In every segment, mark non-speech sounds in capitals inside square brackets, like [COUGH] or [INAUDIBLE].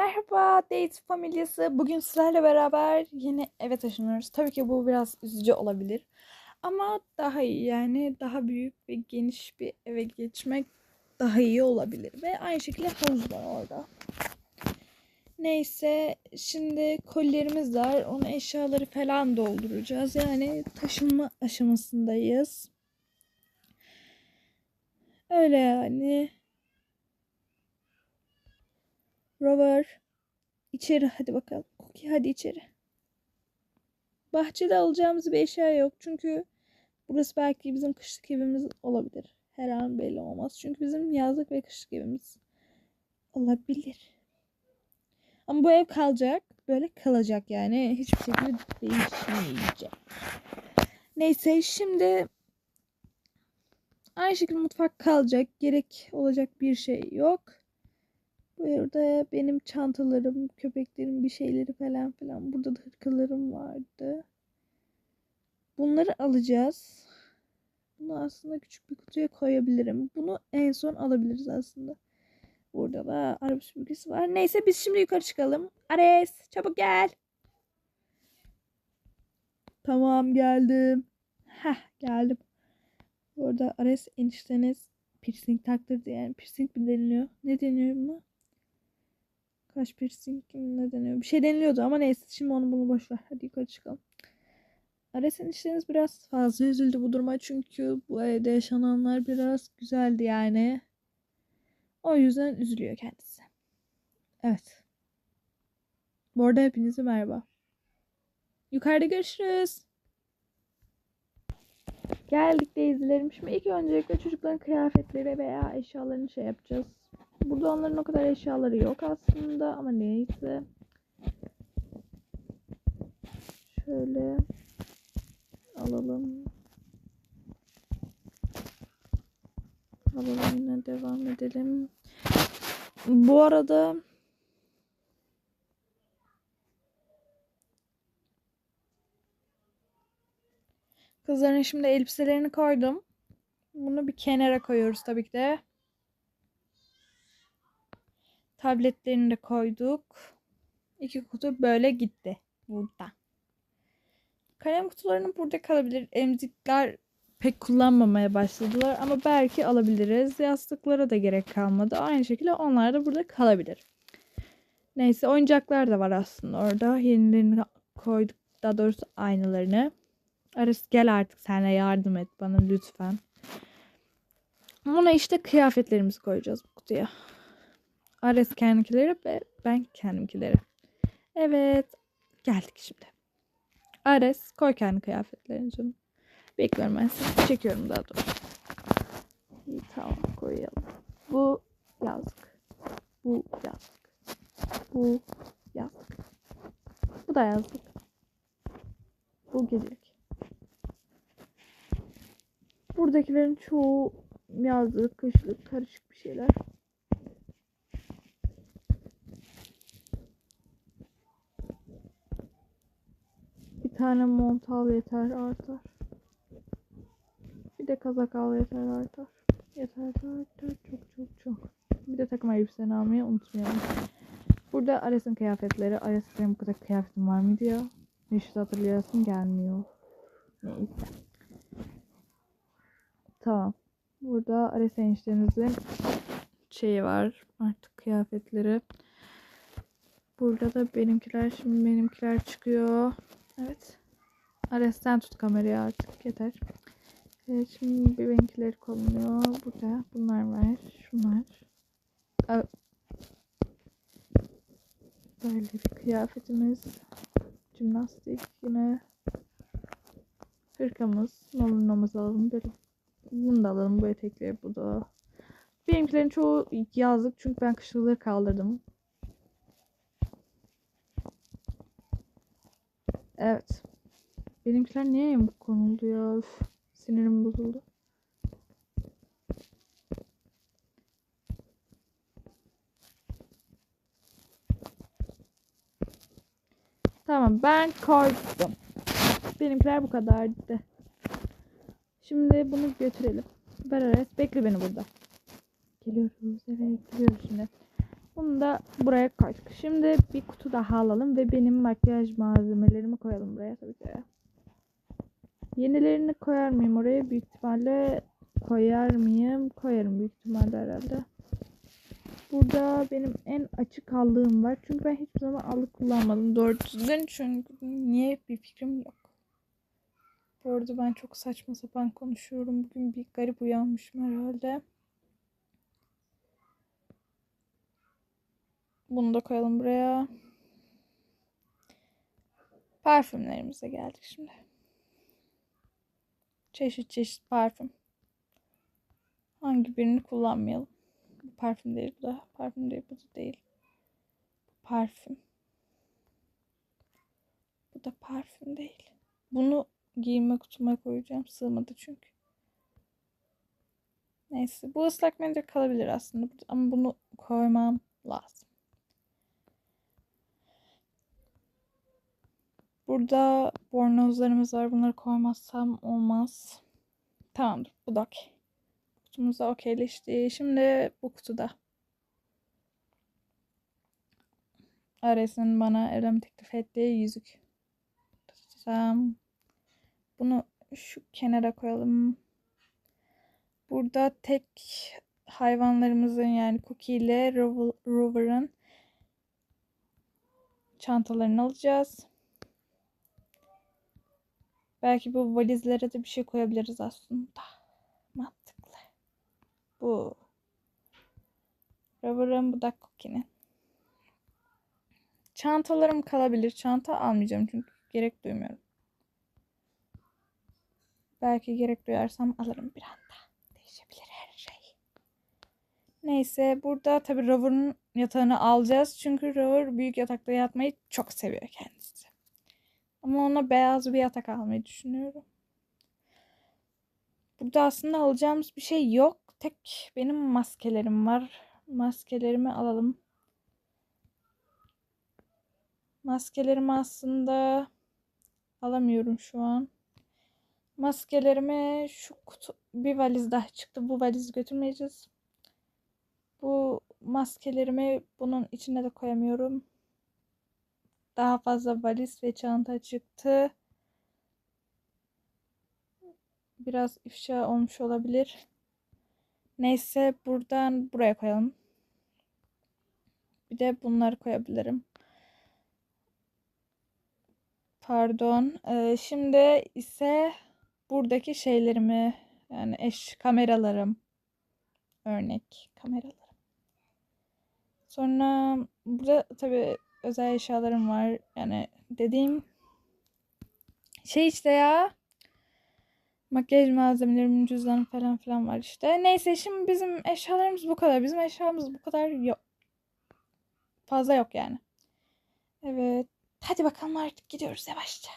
Merhaba Date familyası. Bugün sizlerle beraber yeni eve taşınıyoruz. Tabii ki bu biraz üzücü olabilir. Ama daha iyi yani daha büyük ve geniş bir eve geçmek daha iyi olabilir. Ve aynı şekilde havuz var orada. Neyse şimdi kolilerimiz var. Onu eşyaları falan dolduracağız. Yani taşınma aşamasındayız. Öyle yani. Rover. İçeri hadi bakalım. Cookie hadi içeri. Bahçede alacağımız bir eşya yok. Çünkü burası belki bizim kışlık evimiz olabilir. Her an belli olmaz. Çünkü bizim yazlık ve kışlık evimiz olabilir. Ama bu ev kalacak. Böyle kalacak yani. Hiçbir şekilde değişmeyecek. Neyse şimdi aynı şekilde mutfak kalacak. Gerek olacak bir şey yok. Burada benim çantalarım, köpeklerin bir şeyleri falan filan. Burada da hırkalarım vardı. Bunları alacağız. Bunu aslında küçük bir kutuya koyabilirim. Bunu en son alabiliriz aslında. Burada da araba süpürgesi var. Neyse biz şimdi yukarı çıkalım. Ares çabuk gel. Tamam geldim. Heh geldim. Orada Ares enişteniz piercing taktırdı yani. Piercing mi deniliyor? Ne deniyor buna? Kaş piercing ne deniyor? Bir şey deniliyordu ama neyse şimdi onu bunu boş ver. Hadi yukarı çıkalım. Ares'in işleriniz biraz fazla üzüldü bu duruma çünkü bu evde yaşananlar biraz güzeldi yani. O yüzden üzülüyor kendisi. Evet. Bu arada hepinize merhaba. Yukarıda görüşürüz. Geldik de izlerim. Şimdi ilk öncelikle çocukların kıyafetleri veya eşyalarını şey yapacağız. Burada onların o kadar eşyaları yok aslında ama neyse. Şöyle alalım. Alalım yine devam edelim. Bu arada kızların şimdi elbiselerini koydum. Bunu bir kenara koyuyoruz tabii ki de. Tabletlerini de koyduk. İki kutu böyle gitti burada. Kalem kutularını burada kalabilir. Emzikler pek kullanmamaya başladılar ama belki alabiliriz. Yastıklara da gerek kalmadı. Aynı şekilde onlar da burada kalabilir. Neyse oyuncaklar da var aslında orada. Yenilerini koyduk. Daha doğrusu aynılarını. Aras gel artık senle yardım et bana lütfen. Ona işte kıyafetlerimizi koyacağız bu kutuya. Ares kendinkileri ve ben kendimkileri. Evet. Geldik şimdi. Ares koy kendi kıyafetlerini canım. Bekliyorum ben seni. Çekiyorum daha doğrusu. İyi tamam koyalım. Bu yazlık. Bu yazlık. Bu yazlık. Bu da yazlık. Bu gecelik. Buradakilerin çoğu yazlık, kışlık, karışık bir şeyler. Tane mont al yeter artar. Bir de kazak al yeter artar. Yeter artar çok çok çok. Bir de takım elbiseni almayı unutmayalım. Burada Ares'in kıyafetleri. Ares benim bu kadar kıyafetim var mıydı ya? Hiç hatırlayasım gelmiyor. Neyse. Tamam. Burada Ares eniştemizin şeyi var. Artık kıyafetleri. Burada da benimkiler şimdi benimkiler çıkıyor. Evet. Ares sen tut kamerayı artık yeter. Evet şimdi bir benimkileri konuluyor. Burada bunlar var. Şunlar. Böyle bir kıyafetimiz. Jimnastik yine. Hırkamız. Nolunamızı alalım. Böyle. Bunu da alalım. Bu etekleri bu da. Benimkilerin çoğu yazlık çünkü ben kışlıkları kaldırdım. Evet. Benimkiler niye yamuk konuldu ya? Üf, sinirim bozuldu. Tamam ben koydum. Benimkiler bu kadardı. Şimdi bunu götürelim. Ver Ares. Bekle beni burada. Geliyoruz. Evet geliyoruz şimdi. Bunu da buraya koyduk. Şimdi bir kutu daha alalım ve benim makyaj malzemelerimi koyalım buraya tabii ki. Yenilerini koyar mıyım oraya? Büyük ihtimalle koyar mıyım? Koyarım büyük ihtimalle herhalde. Burada benim en açık aldığım var. Çünkü ben hiçbir zaman alık kullanmadım doğru düzgün. Çünkü niye bir fikrim yok. Bu arada ben çok saçma sapan konuşuyorum. Bugün bir garip uyanmışım herhalde. Bunu da koyalım buraya. Parfümlerimize geldik şimdi. Çeşit çeşit parfüm. Hangi birini kullanmayalım? Bu parfüm değil bu da. Parfüm değil bu da değil. Parfüm. Bu da parfüm değil. Bunu giyinme kutuma koyacağım. Sığmadı çünkü. Neyse. Bu ıslak mendil kalabilir aslında. Ama bunu koymam lazım. Burada bornozlarımız var. Bunları koymazsam olmaz. Tamamdır. Bu da okey. Kutumuz da okeyleşti. Şimdi bu kutuda. Ares'in bana evlenme teklif ettiği yüzük. Tamam. Bunu şu kenara koyalım. Burada tek hayvanlarımızın yani Cookie ile Rover- Rover'ın çantalarını alacağız. Belki bu valizlere de bir şey koyabiliriz aslında. Mantıklı. Bu. Rover'ın bu da Cookie'nin. Çantalarım kalabilir. Çanta almayacağım çünkü gerek duymuyorum. Belki gerek duyarsam alırım bir anda. Değişebilir her şey. Neyse burada tabii Rover'ın yatağını alacağız. Çünkü Rover büyük yatakta yatmayı çok seviyor kendisi. Ama ona beyaz bir yatak almayı düşünüyorum. Burada aslında alacağımız bir şey yok. Tek benim maskelerim var. Maskelerimi alalım. Maskelerimi aslında alamıyorum şu an. Maskelerimi şu kutu bir valiz daha çıktı. Bu valizi götürmeyeceğiz. Bu maskelerimi bunun içine de koyamıyorum. Daha fazla valiz ve çanta çıktı. Biraz ifşa olmuş olabilir. Neyse buradan buraya koyalım. Bir de bunları koyabilirim. Pardon. Ee, şimdi ise buradaki şeylerimi yani eş kameralarım örnek kameralarım. Sonra burada tabii özel eşyalarım var. Yani dediğim şey işte ya makyaj malzemelerimin cüzdanı falan filan var işte. Neyse şimdi bizim eşyalarımız bu kadar. Bizim eşyamız bu kadar yok. Fazla yok yani. Evet. Hadi bakalım artık gidiyoruz yavaşça.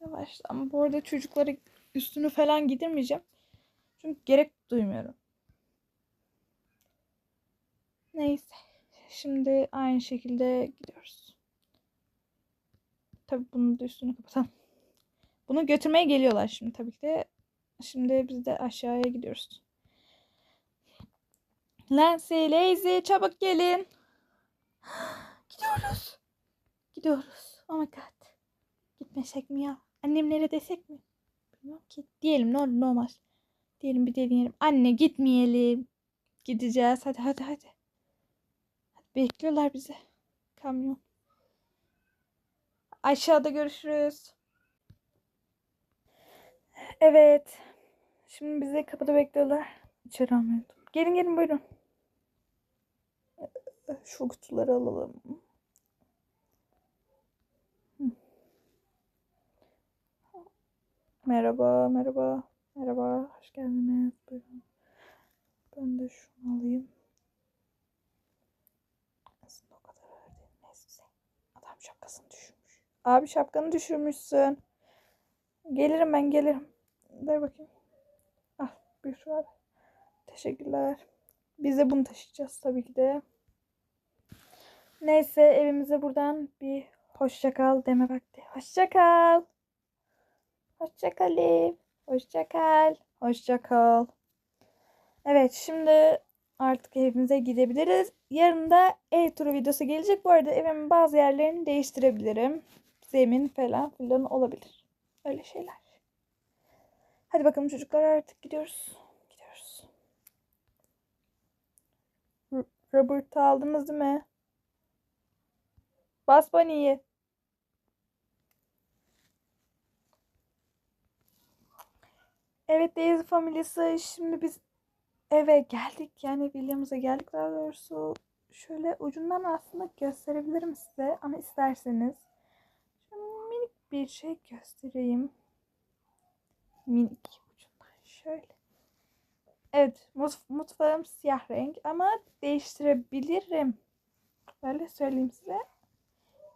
Yavaşça. Ama bu arada çocuklara üstünü falan giydirmeyeceğim. Çünkü gerek duymuyorum. Neyse. Şimdi aynı şekilde gidiyoruz. Tabii bunu da üstünü kapatalım. Bunu götürmeye geliyorlar şimdi tabii ki de. Şimdi biz de aşağıya gidiyoruz. Nancy, Lazy çabuk gelin. [GASPS] Gidiyoruz. Gidiyoruz. Oh my god. Gitmesek mi ya? Annemlere desek mi? Bilmiyorum ki. Diyelim ne olur ne olmaz. Diyelim bir deneyelim. Anne gitmeyelim. Gideceğiz. Hadi hadi hadi. Bekliyorlar bizi. Kamyon. Aşağıda görüşürüz. Evet. Şimdi bizi kapıda bekliyorlar. İçeri almıyordum. Gelin gelin buyurun. Şu kutuları alalım. Merhaba, merhaba, merhaba. Hoş geldiniz. Buyurun. Ben de şunu alayım. Aslında o kadar ağır değil. Neyse. Adam şapkasını düşürmüş. Abi şapkanı düşürmüşsün. Gelirim ben gelirim. Ver bakayım. Ah bir şu var. Teşekkürler. Biz de bunu taşıyacağız tabii ki de. Neyse evimize buradan bir hoşça kal deme vakti. Hoşça kal. Hoşça kal. Hoşça kal. Hoşça kal. Evet şimdi artık evimize gidebiliriz. Yarın da ev turu videosu gelecek. Bu arada evimin bazı yerlerini değiştirebilirim. Zemin falan filan olabilir. Öyle şeyler. Hadi bakalım çocuklar artık gidiyoruz. Gidiyoruz. Robert'ı aldınız değil mi? Bas Bunny'yi. Evet Daisy familyası şimdi biz eve geldik. Yani Williams'a geldik daha doğrusu. Şöyle ucundan aslında gösterebilirim size ama isterseniz. Şöyle minik bir şey göstereyim. Minik ucundan şöyle. Evet mut- mutfağım siyah renk ama değiştirebilirim. Böyle söyleyeyim size.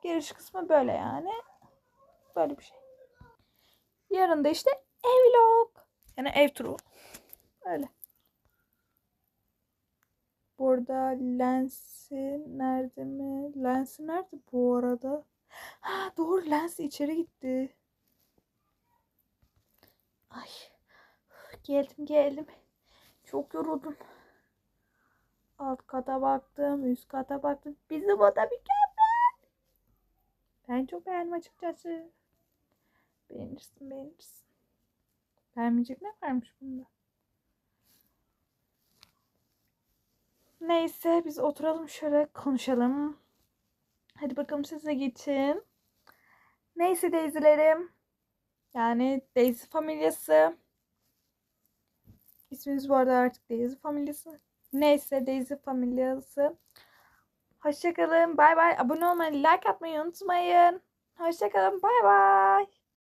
Giriş kısmı böyle yani. Böyle bir şey. Yarın da işte evlog. Yani ev turu. Öyle. Burada lensi nerede mi? Lensi nerede bu arada? Ha doğru lensi içeri gitti. Ay. Geldim geldim. Çok yoruldum. Alt kata baktım, üst kata baktım. Bizim oda mükemmel. Ben çok beğendim açıkçası. Beğenirsin, beğenirsin. Beğenmeyecek ne varmış bunda? Neyse biz oturalım şöyle konuşalım. Hadi bakalım siz de geçin. Neyse Daisy'lerim. Yani Daisy familyası. İsmimiz bu arada artık Daisy familyası. Neyse Daisy familyası. Hoşçakalın. Bay bay. Abone olmayı, like atmayı unutmayın. Hoşçakalın. Bay bay.